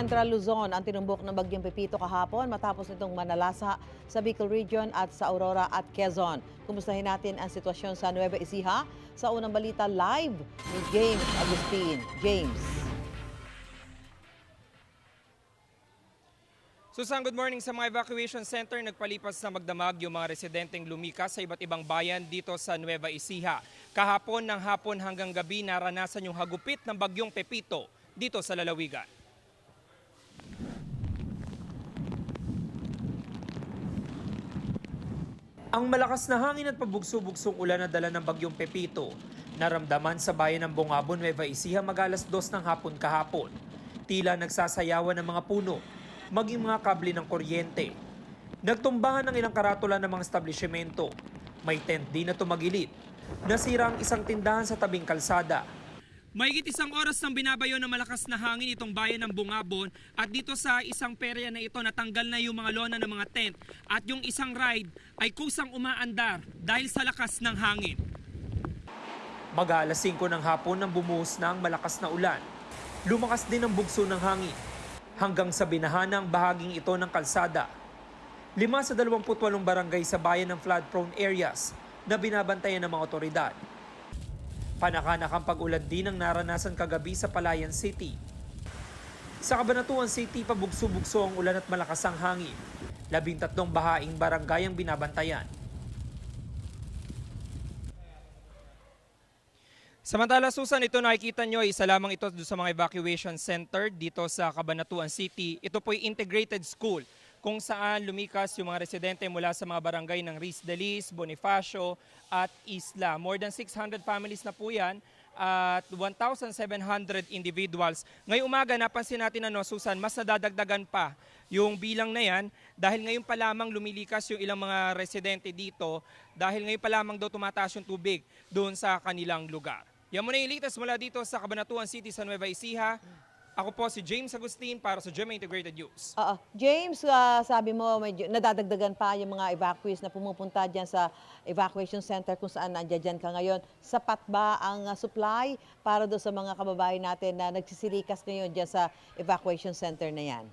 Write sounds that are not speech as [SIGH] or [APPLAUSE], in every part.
Central Luzon ang tinumbok ng bagyong Pepito kahapon matapos nitong manalasa sa Bicol Region at sa Aurora at Quezon. Kumustahin natin ang sitwasyon sa Nueva Ecija sa unang balita live ni James Agustin. James. Susan, good morning. Sa mga evacuation center, nagpalipas na magdamag yung mga residenteng lumikas sa iba't ibang bayan dito sa Nueva Ecija. Kahapon ng hapon hanggang gabi, naranasan yung hagupit ng bagyong Pepito dito sa Lalawigan. Ang malakas na hangin at pabugso-bugsong ulan na dala ng bagyong Pepito, naramdaman sa bayan ng Bongabon, Nueva Ecija magalas dos ng hapon kahapon. Tila nagsasayawan ng mga puno, maging mga kable ng kuryente. Nagtumbahan ng ilang karatula ng mga establishmento. May tent din na tumagilid. Nasira ang isang tindahan sa tabing kalsada. Mahigit isang oras nang binabayo ng malakas na hangin itong bayan ng Bungabon at dito sa isang perya na ito natanggal na yung mga lona ng mga tent at yung isang ride ay kusang umaandar dahil sa lakas ng hangin. Mag-aalas 5 ng hapon nang bumuhos na ang malakas na ulan. Lumakas din ang bugso ng hangin hanggang sa binahanang bahaging ito ng kalsada. Lima sa 28 barangay sa bayan ng flood-prone areas na binabantayan ng mga otoridad. Panakanak ang pag-ulan din ang naranasan kagabi sa Palayan City. Sa Cabanatuan City, pabugso-bugso ang ulan at malakas ang hangin. Labing tatlong bahaing barangay ang binabantayan. Samantala, Susan, ito nakikita nyo, isa lamang ito sa mga evacuation center dito sa Cabanatuan City. Ito po integrated school kung saan lumikas yung mga residente mula sa mga barangay ng Riz Delis, Bonifacio at Isla. More than 600 families na po yan at 1,700 individuals. Ngayong umaga, napansin natin ano, Susan, mas nadadagdagan pa yung bilang na yan dahil ngayon pa lamang lumilikas yung ilang mga residente dito dahil ngayon pa lamang daw tumataas yung tubig doon sa kanilang lugar. Yan muna yung latest mula dito sa Cabanatuan City sa Nueva Ecija. Ako po si James Agustin para sa GMA Integrated News. Oo. James, ah, sabi mo medyo nadadagdagan pa yung mga evacuees na pumupunta dyan sa evacuation center kung saan nandiyan ka ngayon. Sapat ba ang ah, supply para doon sa mga kababayan natin na nagsisilikas ngayon dyan sa evacuation center na yan?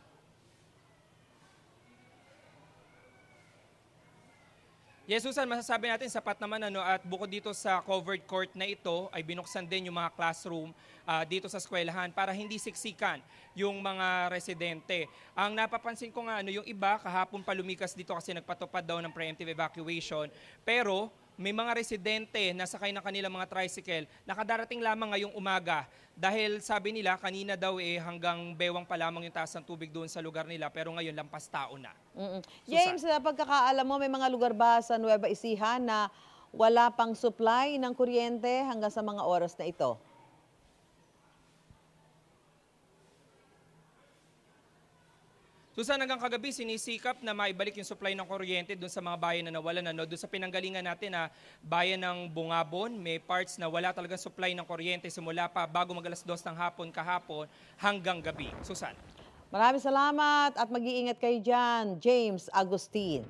Yes, Susan, masasabi natin sapat naman ano at bukod dito sa covered court na ito ay binuksan din yung mga classroom ah, dito sa eskwelahan para hindi siksikan yung mga residente. Ang napapansin ko nga ano yung iba kahapon pa lumikas dito kasi nagpatupad daw ng preemptive evacuation pero may mga residente na sakay ng kanilang mga tricycle nakadarating lamang ngayong umaga dahil sabi nila kanina daw eh hanggang bewang pa lamang yung taas ng tubig doon sa lugar nila pero ngayon lampas tao na. Mm-mm. James, sa pagkakaalam mo, may mga lugar ba sa Nueva Ecija na wala pang supply ng kuryente hanggang sa mga oras na ito? Susan, hanggang kagabi sinisikap na maibalik yung supply ng kuryente doon sa mga bayan na nawalan. Ano? Doon sa pinanggalingan natin na bayan ng Bungabon, may parts na wala talaga supply ng kuryente simula pa bago magalas dos ng hapon kahapon hanggang gabi. Susan. Maraming salamat at mag-iingat kayo dyan, James Agustin.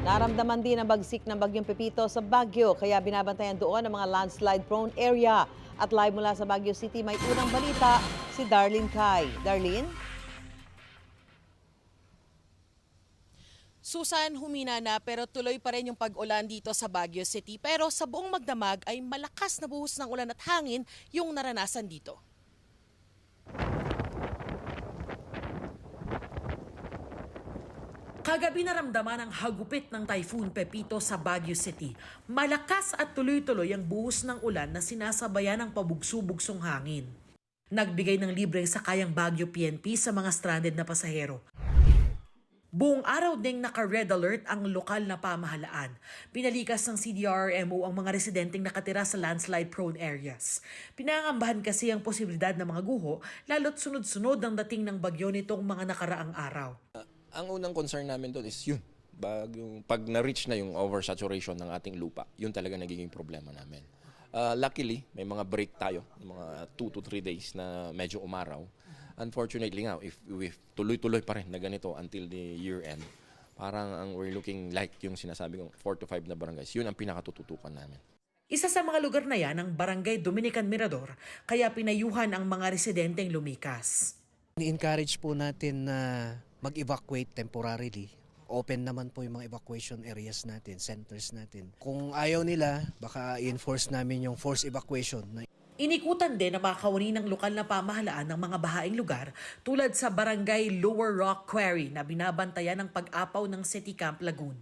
Naramdaman din ang bagsik ng bagyong Pepito sa Baguio, kaya binabantayan doon ang mga landslide-prone area. At live mula sa Baguio City, may unang balita si Darlene Kai. Darlene? Susan, humina na pero tuloy pa rin yung pag-ulan dito sa Baguio City. Pero sa buong magdamag ay malakas na buhos ng ulan at hangin yung naranasan dito. Kagabi naramdaman ang hagupit ng Typhoon Pepito sa Baguio City. Malakas at tuloy-tuloy ang buhos ng ulan na sinasabayan ng pabugso-bugsong hangin. Nagbigay ng libreng sakayang Baguio PNP sa mga stranded na pasahero. Buong araw ding naka-red alert ang lokal na pamahalaan. Pinalikas ng CDRMO ang mga residenteng nakatira sa landslide-prone areas. Pinangambahan kasi ang posibilidad ng mga guho, lalo't sunod-sunod ang dating ng bagyo nitong mga nakaraang araw. Ang unang concern namin doon is yun. Bag, yung, pag na-reach na yung oversaturation ng ating lupa, yun talaga nagiging problema namin. Uh, luckily, may mga break tayo, mga 2 to 3 days na medyo umaraw. Unfortunately nga, if, if tuloy-tuloy pa rin na ganito until the year end, parang ang we're looking like yung sinasabi kong 4 to 5 na barangays, yun ang pinakatututukan namin. Isa sa mga lugar na yan ang Barangay Dominican Mirador, kaya pinayuhan ang mga residenteng lumikas. Ni-encourage po natin na mag-evacuate temporarily. Open naman po yung mga evacuation areas natin, centers natin. Kung ayaw nila, baka i-enforce namin yung forced evacuation. na Inikutan din na makakawani ng lokal na pamahalaan ng mga bahaing lugar tulad sa Barangay Lower Rock Quarry na binabantayan ng pag-apaw ng City Camp Lagoon.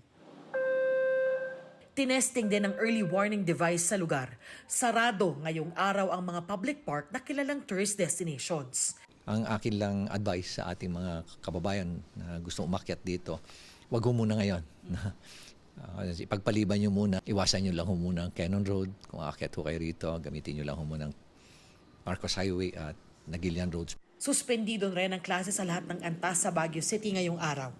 Tinesting din ang early warning device sa lugar. Sarado ngayong araw ang mga public park na kilalang tourist destinations. Ang akin lang advice sa ating mga kababayan na gusto umakyat dito, wag ho muna ngayon. Uh, [LAUGHS] ipagpaliban nyo muna, iwasan nyo lang ho muna ang Cannon Road. Kung aakyat ho kayo rito, gamitin nyo lang ho muna ang Marcos Highway at Nagilian Roads. Suspendido rin ang klase sa lahat ng antas sa Baguio City ngayong araw.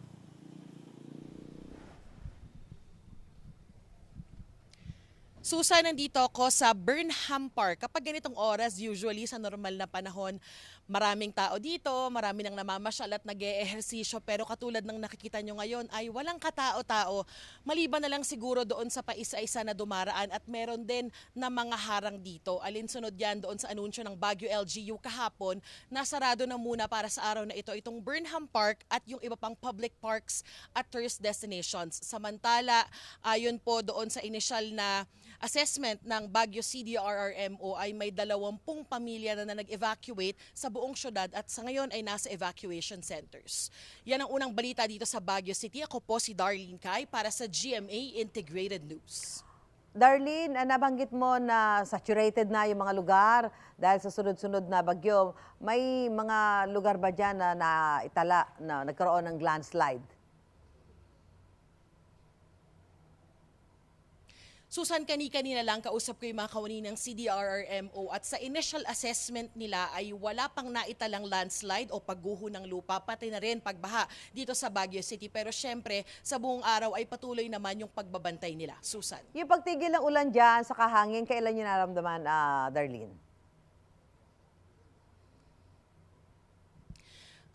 Susan, nandito ako sa Burnham Park. Kapag ganitong oras, usually sa normal na panahon, maraming tao dito, marami nang namamasyal at nag ehersisyo Pero katulad ng nakikita nyo ngayon ay walang katao-tao. Maliban na lang siguro doon sa paisa-isa na dumaraan at meron din na mga harang dito. Alinsunod yan doon sa anunsyo ng Baguio LGU kahapon, nasarado na muna para sa araw na ito itong Burnham Park at yung iba pang public parks at tourist destinations. Samantala, ayon po doon sa initial na assessment ng Baguio CDRRMO ay may dalawampung pamilya na, na nag-evacuate sa buong syudad at sa ngayon ay nasa evacuation centers. Yan ang unang balita dito sa Baguio City. Ako po si Darlene Kai para sa GMA Integrated News. Darlene, ah, nabanggit mo na saturated na yung mga lugar dahil sa sunod-sunod na bagyo. May mga lugar ba dyan na naitala na nagkaroon ng landslide? Susan, kani-kanina lang kausap ko yung mga kawani ng CDRRMO at sa initial assessment nila ay wala pang naitalang landslide o pagguho ng lupa, pati na rin pagbaha dito sa Baguio City. Pero syempre, sa buong araw ay patuloy naman yung pagbabantay nila. Susan. Yung pagtigil ng ulan dyan sa kahangin, kailan nyo naramdaman, ah, Darlene?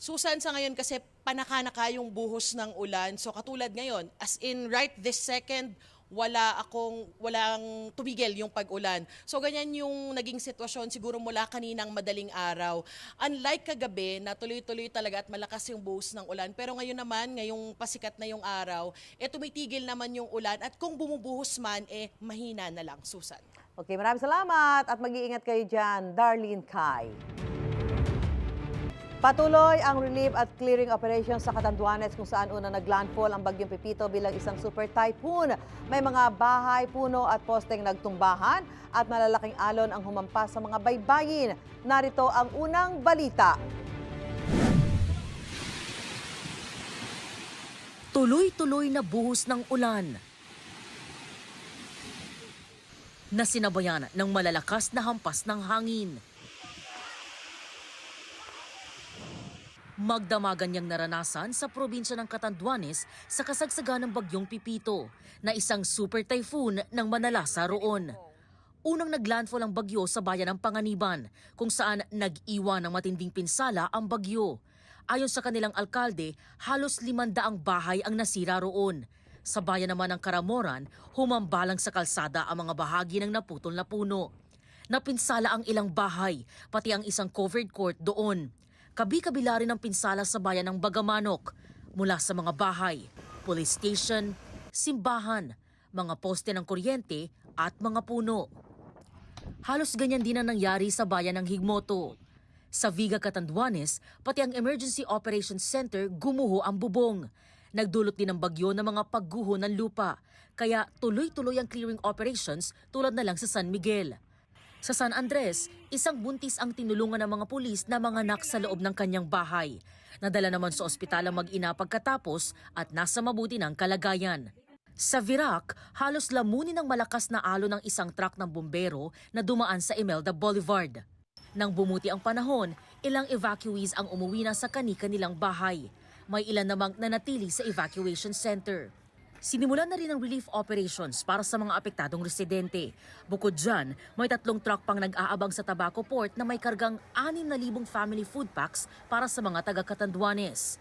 Susan, sa ngayon kasi panaka-naka yung buhos ng ulan. So katulad ngayon, as in right this second, wala akong walang tumigil yung pag-ulan. So ganyan yung naging sitwasyon siguro mula kaninang madaling araw. Unlike kagabi na tuloy-tuloy talaga at malakas yung buhos ng ulan. Pero ngayon naman, ngayong pasikat na yung araw, eh tumitigil naman yung ulan at kung bumubuhos man eh mahina na lang, Susan. Okay, maraming salamat at mag-iingat kayo dyan, Darlene Kai. Patuloy ang relief at clearing operation sa Catanduanes kung saan una naglandfall ang bagyong Pepito bilang isang super typhoon. May mga bahay, puno at posteng nagtumbahan at malalaking alon ang humampas sa mga baybayin. Narito ang unang balita. Tuloy-tuloy na buhos ng ulan. Na sinabayan ng malalakas na hampas ng hangin. Magdamagan niyang naranasan sa probinsya ng Catanduanes sa kasagsagan ng bagyong Pipito na isang super typhoon ng manalasa roon. Unang naglandfall ang bagyo sa bayan ng Panganiban kung saan nag-iwan ng matinding pinsala ang bagyo. Ayon sa kanilang alkalde, halos limandaang bahay ang nasira roon. Sa bayan naman ng Karamoran, humambalang sa kalsada ang mga bahagi ng naputol na puno. Napinsala ang ilang bahay, pati ang isang covered court doon. Kabi-kabila rin ang pinsala sa bayan ng Bagamanok mula sa mga bahay, police station, simbahan, mga poste ng kuryente at mga puno. Halos ganyan din ang nangyari sa bayan ng Higmoto. Sa Viga Catanduanes, pati ang Emergency Operations Center gumuho ang bubong. Nagdulot din ng bagyo ng mga pagguho ng lupa, kaya tuloy-tuloy ang clearing operations tulad na lang sa San Miguel. Sa San Andres, isang buntis ang tinulungan ng mga pulis na manganak sa loob ng kanyang bahay. Nadala naman sa ospital ang mag-ina pagkatapos at nasa mabuti ng kalagayan. Sa Virac, halos lamunin ng malakas na alo ng isang truck ng bumbero na dumaan sa Imelda Boulevard. Nang bumuti ang panahon, ilang evacuees ang umuwi na sa kani-kanilang bahay. May ilan namang nanatili sa evacuation center. Sinimulan na rin ang relief operations para sa mga apektadong residente. Bukod dyan, may tatlong truck pang nag-aabang sa Tabaco Port na may kargang 6,000 family food packs para sa mga taga-Katanduanes.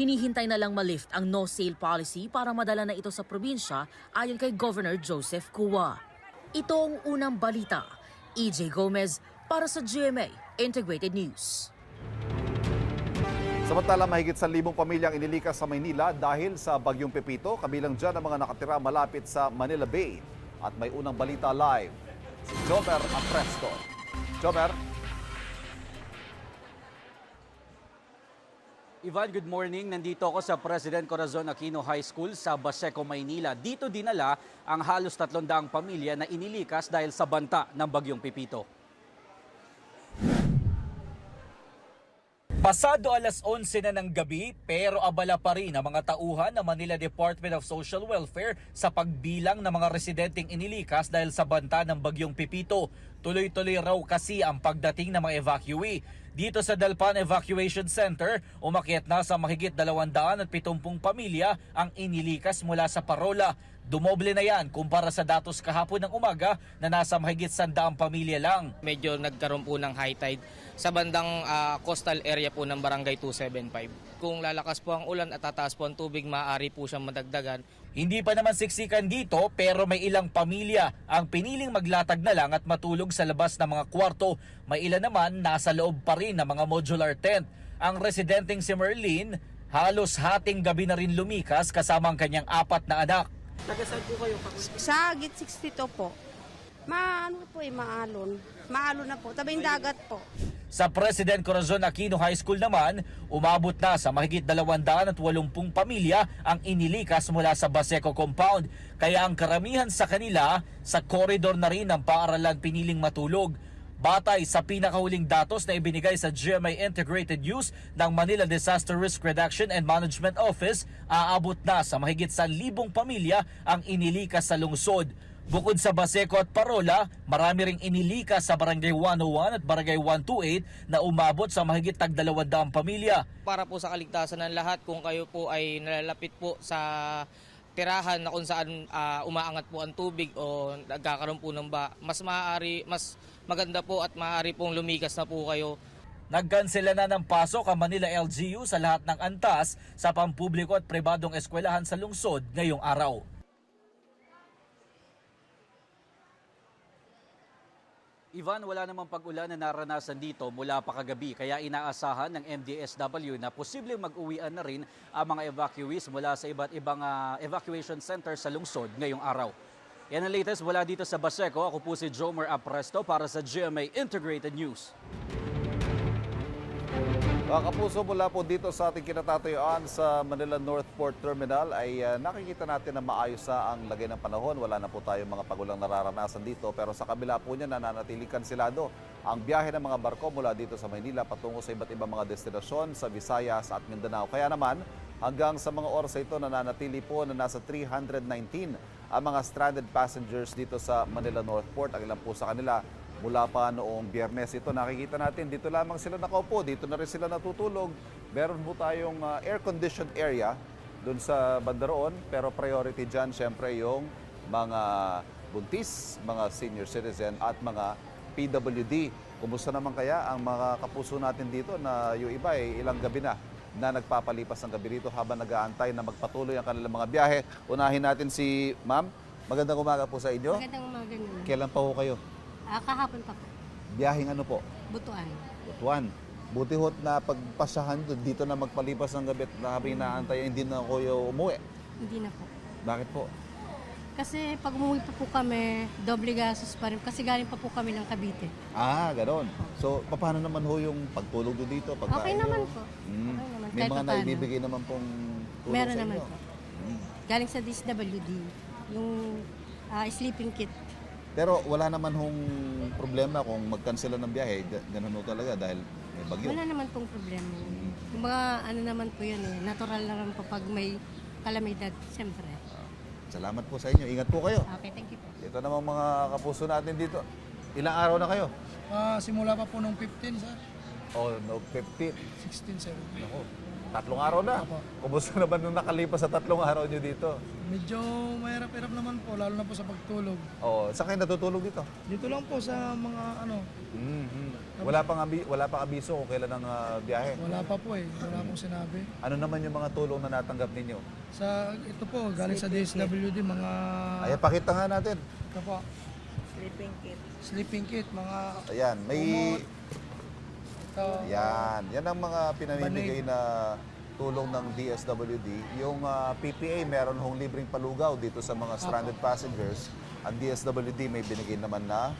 Hinihintay na lang malift ang no-sale policy para madala na ito sa probinsya ayon kay Governor Joseph Kua. Ito ang unang balita. EJ Gomez para sa GMA Integrated News. Samantala, mahigit sa libong pamilyang inilikas sa Maynila dahil sa Bagyong Pepito, kabilang dyan ang mga nakatira malapit sa Manila Bay. At may unang balita live, si Jomer Apresto. Jomer, Ivan, good morning. Nandito ako sa President Corazon Aquino High School sa Baseco, Maynila. Dito dinala ang halos 300 pamilya na inilikas dahil sa banta ng Bagyong Pipito. Pasado alas 11 na ng gabi pero abala pa rin ang mga tauhan ng Manila Department of Social Welfare sa pagbilang ng mga residenteng inilikas dahil sa banta ng bagyong Pipito. Tuloy-tuloy raw kasi ang pagdating ng mga evacuee. Dito sa Dalpan Evacuation Center, umakyat na sa mahigit 270 pamilya ang inilikas mula sa Parola. Dumoble na yan kumpara sa datos kahapon ng umaga na nasa mahigit 100 pamilya lang. medyo nagkaroon po ng high tide sa bandang ah, coastal area po ng Barangay 275. Kung lalakas po ang ulan at tataas po ang tubig, maaari po siyang madagdagan. Hindi pa naman siksikan dito pero may ilang pamilya ang piniling maglatag na lang at matulog sa labas ng mga kwarto. May ilan naman nasa loob pa rin ng mga modular tent. Ang residenteng si Merlin halos hating gabi na rin lumikas kasama ang kanyang apat na anak. Sa Git 62 po. Maano po eh, maalon. Maalon na po. Tabing dagat po. Sa President Corazon Aquino High School naman, umabot na sa mahigit 280 pamilya ang inilikas mula sa Baseco compound. Kaya ang karamihan sa kanila sa koridor na rin ng paaralan piniling matulog. Batay sa pinakahuling datos na ibinigay sa GMA Integrated News ng Manila Disaster Risk Reduction and Management Office, aabot na sa mahigit 1,000 pamilya ang inilikas sa lungsod. Bukod sa Baseco at Parola, marami ring inilikas sa Barangay 101 at Barangay 128 na umabot sa mahigit tag 200 pamilya. Para po sa kaligtasan ng lahat, kung kayo po ay nalalapit po sa tirahan na kung saan ah, umaangat po ang tubig o nagkakaroon po ng ba, mas maaari, mas maganda po at maaari pong lumikas na po kayo Nagkansela na ng pasok ang Manila LGU sa lahat ng antas sa pampubliko at pribadong eskwelahan sa lungsod ngayong araw. Ivan, wala namang pag-ulan na naranasan dito mula pa kagabi kaya inaasahan ng MDSW na posibleng mag-uwian na rin ang mga evacuees mula sa iba't ibang ah, evacuation center sa lungsod ngayong araw. Yan ang latest mula dito sa Baseco. Ako po si Jomer Apresto para sa GMA Integrated News. Mga kapuso mula po dito sa ating kinatatayuan sa Manila North Port Terminal ay ah, nakikita natin na maayos sa ang lagay ng panahon. Wala na po tayong mga pagulang nararanasan dito pero sa kabila po niya nananatili kansilado ang biyahe ng mga barko mula dito sa Maynila patungo sa iba't ibang mga destinasyon sa Visayas at Mindanao. Kaya naman hanggang sa mga oras ito nananatili po na nasa 319 ang mga stranded passengers dito sa Manila North Port. Ang ilan po sa kanila mula pa noong biyernes ito nakikita natin dito lamang sila nakaupo dito na rin sila natutulog meron po tayong uh, air-conditioned area doon sa bandaroon pero priority dyan syempre yung mga buntis, mga senior citizen at mga PWD. Kumusta naman kaya ang mga kapuso natin dito na yung iba ay ilang gabi na na nagpapalipas ng gabi rito habang nag-aantay na magpatuloy ang kanilang mga biyahe. Unahin natin si Ma'am. Magandang umaga po sa inyo. Magandang umaga naman. Kailan pa ho kayo? Ah, kahapon pa po. Biyaheng ano po? Butuan. Butuan. Buti hot na pagpasahan doon, dito na magpalipas ng gabi at habang inaantay, hindi na kayo umuwi. Hindi na po. Bakit po? Kasi pag umuwi pa po kami, doble gastos pa rin. Kasi galing pa po kami ng Cavite. Ah, ganon. So, paano naman ho yung pagtulog doon dito? Pagkain Okay naman po. Mm. Okay naman. May Kahit mga papaano. naibibigay naman pong tulong Meron sa naman inyo. po. Mm. Galing sa DSWD. Yung ah, sleeping kit. Pero wala naman hong problema kung mag-cancel ng biyahe. Ga- Ganun ho talaga dahil may bagyo. Wala naman pong problema. Yung mga ano naman po yan eh. Natural na naman po pag may kalamidad. Siyempre. Salamat po sa inyo. Ingat po kayo. Okay, thank you po. Ito naman mga kapuso natin dito. Ilang araw na kayo? Ah, simula pa po nung 15 sa Oh, no, 50. 16, 17. Ako, tatlong araw na. Opo. Kumusta naman nung nakalipas sa tatlong araw nyo dito? Medyo mahirap-hirap naman po, lalo na po sa pagtulog. Oh, saan kayo natutulog dito? Dito lang po sa mga ano, Mhm. Wala pang abi, wala pang abiso kung kailan ang ah, biyahe. wala pa po eh, wala pong sinabi. Ano naman yung mga tulong na natanggap ninyo? Sa ito po, galing sa DSWD, mga... Ay, pakita nga natin. Ito po, Sleeping kit. Sleeping kit, mga Ayan, may... ito. Yan, yan ang mga pinamimigay na tulong ng DSWD. Yung ah, PPA, meron hong libreng palugaw dito sa mga stranded passengers. Ang DSWD may binigay naman na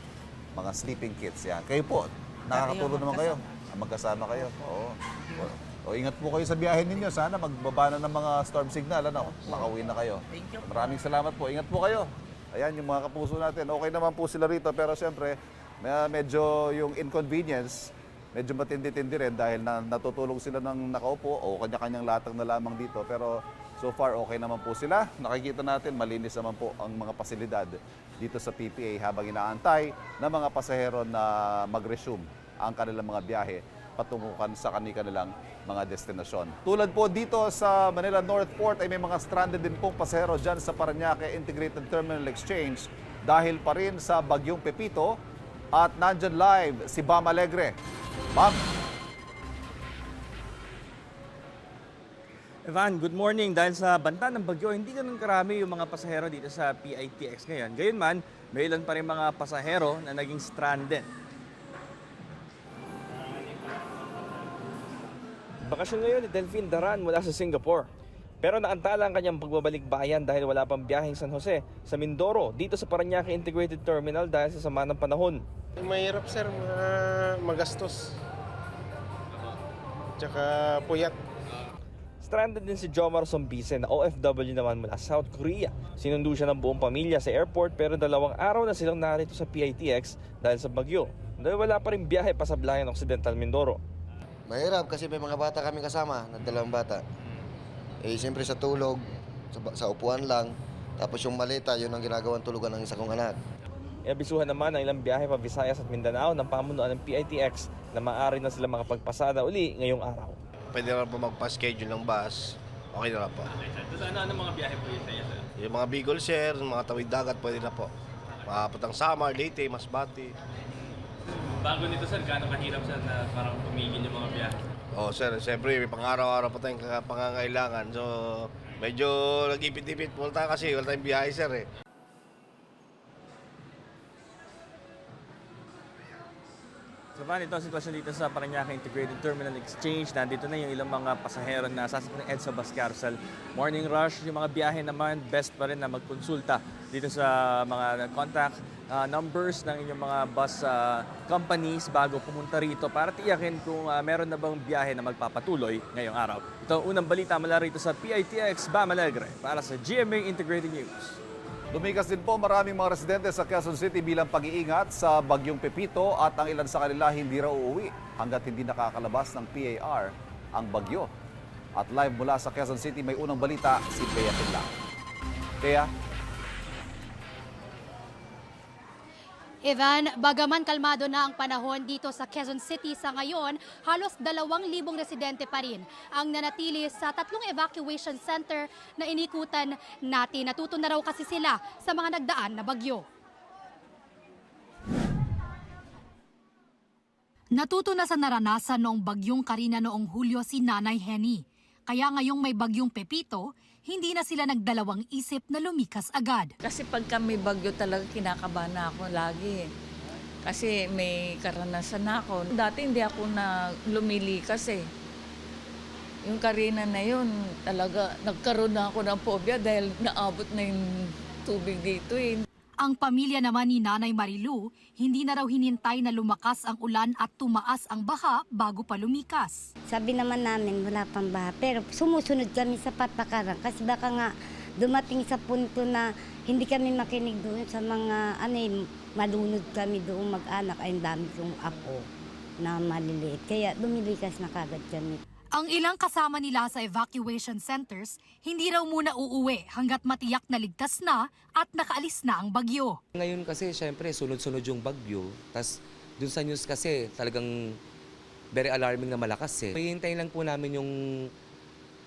mga sleeping kits. Yan. Kayo po, nakakatulong naman kayo. Ah, Magkasama kayo. Oo. O, ingat po kayo sa biyahe ninyo. Sana magbaba na ng mga storm signal. Ano? Makauwi na kayo. Maraming salamat po. Ingat po kayo. Ayan, yung mga kapuso natin. Okay naman po sila rito. Pero siyempre, may- medyo yung inconvenience, medyo matindi-tindi rin dahil na, natutulog sila ng nakaupo o kanya-kanyang latag na lamang dito. Pero so far, okay naman po sila. Nakikita natin, malinis naman po ang mga pasilidad dito sa PPA habang inaantay ng mga pasahero na mag-resume ang kanilang mga biyahe patungukan sa kanilang mga destinasyon. Tulad po dito sa Manila North Port ay may mga stranded din pong pasahero dyan sa Paranaque Integrated Terminal Exchange dahil pa rin sa Bagyong Pepito at nandyan live si Bam Alegre. Bam, Evan, good morning. Dahil sa banta ng bagyo, hindi ganun karami yung mga pasahero dito sa PITX ngayon. Gayunman, may ilan pa rin mga pasahero na naging stranded. Bakasyon ngayon ni Delphine Daran mula sa Singapore. Pero naantala ang kanyang pagbabalik bayan dahil wala pang biyaheng San Jose sa Mindoro dito sa Paranaque Integrated Terminal dahil sa sama ng panahon. Mahirap sir, ma- magastos. Tsaka puyat. Stranded din si Jomar Sombise na OFW naman mula South Korea. Sinundo siya ng buong pamilya sa airport pero dalawang araw na silang narito sa PITX dahil sa bagyo. Dahil wala pa rin biyahe pa sa Blayan Occidental Mindoro. Mahirap kasi may mga bata kami kasama, na dalawang bata. Eh, siyempre sa tulog, sa, sa upuan lang. Tapos yung maleta, yun ang ginagawang tulugan ng isa kong anak. Iabisuhan naman ang ilang biyahe pa Visayas at Mindanao ng pamunuan ng PITX na maaari na sila makapagpasada uli ngayong araw. Pwede na po magpa-schedule ng bus. Okay na lang po. So ano, ano mga biyahe po yun sa Yung mga Bicol Sir, mga tawid dagat, pwede na po. Makapatang Samar, Leyte, Masbate. Bago nito sir, gaano kahirap sir na parang tumigil yung mga biyahe? Oh, sir, siyempre may pang-araw-araw pa tayong pangangailangan. So, medyo nag-ipit-ipit po tayo kasi wala tayong biyahe, sir eh. So paano ito ang sitwasyon dito sa Paranaque Integrated Terminal Exchange? Nandito na yung ilang mga pasahero na sasakyan ng EDSA Bus Carousel. Morning rush, yung mga biyahe naman, best pa rin na magkonsulta dito sa mga contact uh, numbers ng inyong mga bus uh, companies bago pumunta rito para tiyakin kung uh, meron na bang biyahe na magpapatuloy ngayong araw. Ito ang unang balita mula rito sa PITX Bam Alegre para sa GMA Integrated News. Lumikas din po maraming mga residente sa Quezon City bilang pag-iingat sa Bagyong Pepito at ang ilan sa kanila hindi raw uuwi hanggat hindi nakakalabas ng PAR ang bagyo. At live mula sa Quezon City may unang balita si Bea Tigla. Bea? Evan, bagaman kalmado na ang panahon dito sa Quezon City sa ngayon, halos dalawang libong residente pa rin ang nanatili sa tatlong evacuation center na inikutan natin. Natuto na raw kasi sila sa mga nagdaan na bagyo. Natuto na sa naranasan noong bagyong Karina noong Hulyo si Nanay Henny. Kaya ngayong may bagyong Pepito, hindi na sila nagdalawang isip na lumikas agad. Kasi pagka may bagyo talaga kinakabahan na ako lagi. Kasi may karanasan na ako. Dati hindi ako na lumilikas eh. Yung karina na yun, talaga nagkaroon na ako ng phobia dahil naabot na yung tubig dito eh. Ang pamilya naman ni Nanay Marilu, hindi na raw hinintay na lumakas ang ulan at tumaas ang baha bago pa lumikas. Sabi naman namin wala pang baha, pero sumusunod kami sa patakaran kasi baka nga dumating sa punto na hindi kami makinig doon sa mga ano eh, malunod kami doon mag-anak ay dami kong apo na maliliit. Kaya lumilikas na kagad kami. Ang ilang kasama nila sa evacuation centers, hindi raw muna uuwi hanggat matiyak na ligtas na at nakaalis na ang bagyo. Ngayon kasi syempre sunod-sunod yung bagyo. Tapos dun sa news kasi talagang very alarming na malakas eh. Hihintayin lang po namin yung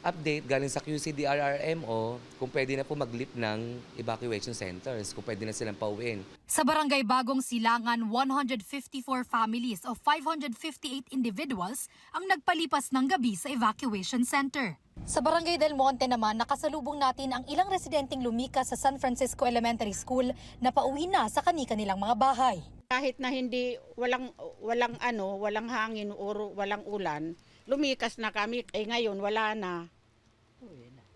update galing sa QCDRRMO kung pwede na po mag-lift ng evacuation centers, kung pwede na silang pauwiin. Sa barangay Bagong Silangan, 154 families of 558 individuals ang nagpalipas ng gabi sa evacuation center. Sa Barangay Del Monte naman, nakasalubong natin ang ilang residenteng lumikas sa San Francisco Elementary School na pauwi na sa kani-kanilang mga bahay. kahit na hindi walang walang ano, walang hangin o walang ulan, lumikas na kami. Eh ngayon wala na.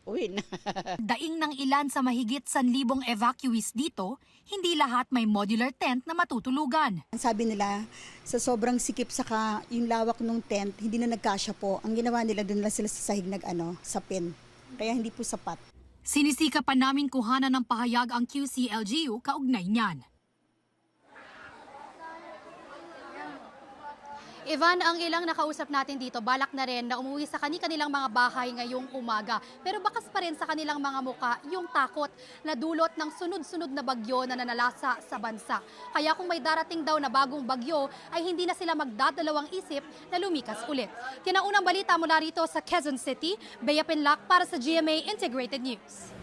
Uwi na. [LAUGHS] Daing ng ilan sa mahigit 1,000 evacuees dito, hindi lahat may modular tent na matutulugan. Sabi nila, sa sobrang sikip saka yung lawak ng tent, hindi na nagkasya po. Ang ginawa nila, doon lang sila sa sahig nag ano, sa pin. Kaya hindi po sapat. Sinisika pa namin kuhanan ng pahayag ang QCLGU kaugnay niyan. Ivan, ang ilang nakausap natin dito, balak na rin na umuwi sa kani-kanilang mga bahay ngayong umaga. Pero bakas pa rin sa kanilang mga muka yung takot na dulot ng sunod-sunod na bagyo na nanalasa sa bansa. Kaya kung may darating daw na bagong bagyo, ay hindi na sila magdadalawang isip na lumikas ulit. Kinaunang balita mula rito sa Quezon City, Bea Pinlac para sa GMA Integrated News.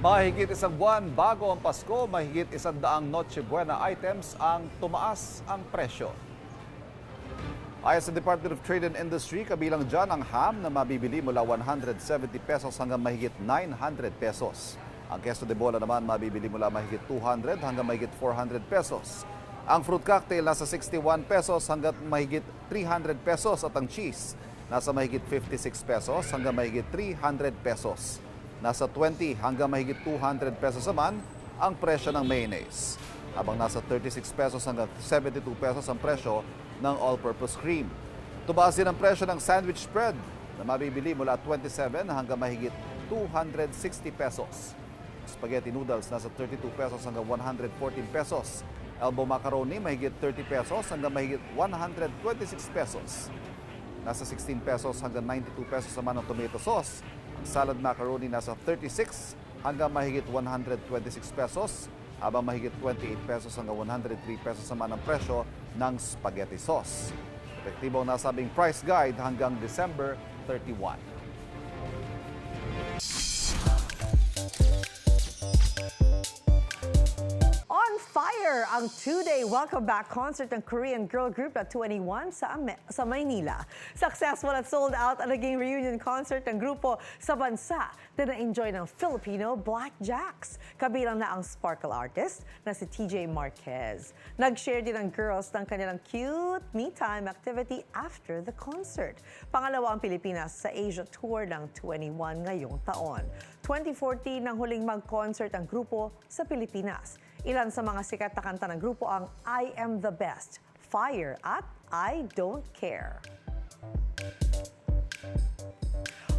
Mahigit isang buwan bago ang Pasko, mahigit isang daang Noche Buena items ang tumaas ang presyo. Ayon sa Department of Trade and Industry, kabilang dyan ang ham na mabibili mula 170 pesos hanggang mahigit 900 pesos. Ang queso de bola naman mabibili mula mahigit 200 hanggang mahigit 400 pesos. Ang fruit cocktail nasa 61 pesos hanggang mahigit 300 pesos at ang cheese nasa mahigit 56 pesos hanggang mahigit 300 pesos. Nasa 20 hanggang mahigit 200 pesos naman ang presyo ng mayonnaise. Habang nasa 36 pesos hanggang 72 pesos ang presyo ng all-purpose cream. Tumaas din ang presyo ng sandwich spread na mabibili mula 27 hanggang mahigit 260 pesos. Spaghetti noodles nasa 32 pesos hanggang 114 pesos. Elbow macaroni mahigit 30 pesos hanggang mahigit 126 pesos. Nasa 16 pesos hanggang 92 pesos naman ang tomato sauce. Salad macaroni nasa 36 hanggang mahigit 126 pesos, habang mahigit 28 pesos hanggang 103 pesos naman ang presyo ng spaghetti sauce. Epektibo ang nasabing price guide hanggang December 31. Ang two-day welcome back concert ng Korean girl group na 21 sa, sa Maynila. Successful at sold out ang naging reunion concert ng grupo sa bansa na na-enjoy ng Filipino Blackjacks. Kabilang na ang sparkle artist na si TJ Marquez. Nag-share din ang girls ng kanilang cute me-time activity after the concert. Pangalawa ang Pilipinas sa Asia Tour ng 21 ngayong taon. 2014 nang huling mag-concert ang grupo sa Pilipinas. Ilan sa mga sikat na kanta ng grupo ang I Am The Best, Fire at I Don't Care.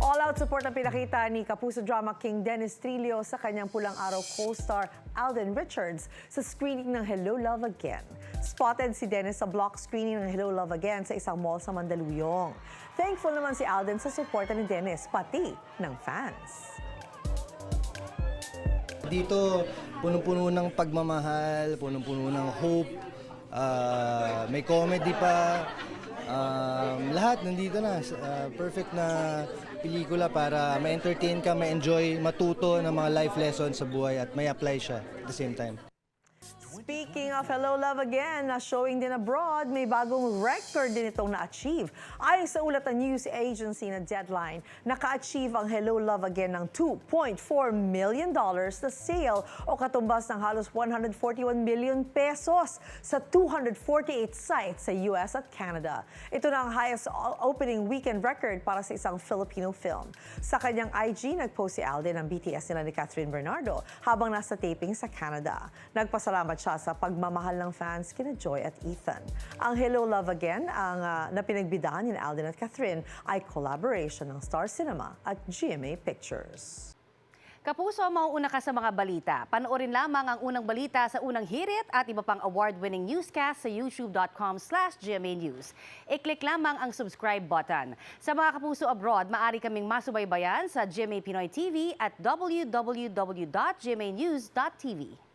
All-out support ang pinakita ni Kapuso Drama King Dennis Trillo sa kanyang Pulang Araw co-star Alden Richards sa screening ng Hello Love Again. Spotted si Dennis sa block screening ng Hello Love Again sa isang mall sa Mandaluyong. Thankful naman si Alden sa suporta ni Dennis, pati ng fans. Dito, punong-puno ng pagmamahal, punong-puno ng hope, ah, may comedy pa, um, lahat nandito na. Ah, perfect na pelikula para ma-entertain ka, ma-enjoy, matuto ng mga life lessons sa buhay at may apply siya at the same time. Speaking of Hello Love Again, na showing din abroad, may bagong record din itong na-achieve. Ayon sa ulat ng news agency na Deadline, naka-achieve ang Hello Love Again ng $2.4 million na sale o katumbas ng halos 141 million pesos sa 248 sites sa US at Canada. Ito na ang highest opening weekend record para sa isang Filipino film. Sa kanyang IG, nag-post si Alden ng BTS nila ni Catherine Bernardo habang nasa taping sa Canada. Nagpasalamat siya sa pagmamahal ng fans kina Joy at Ethan. Ang Hello Love Again, ang uh, na pinagbidahan ni Alden at Catherine, ay collaboration ng Star Cinema at GMA Pictures. Kapuso, mauuna ka sa mga balita. Panoorin lamang ang unang balita sa unang hirit at iba pang award-winning newscast sa youtube.com slash GMA News. I-click lamang ang subscribe button. Sa mga kapuso abroad, maaari kaming masubaybayan sa GMA Pinoy TV at www.gmanews.tv.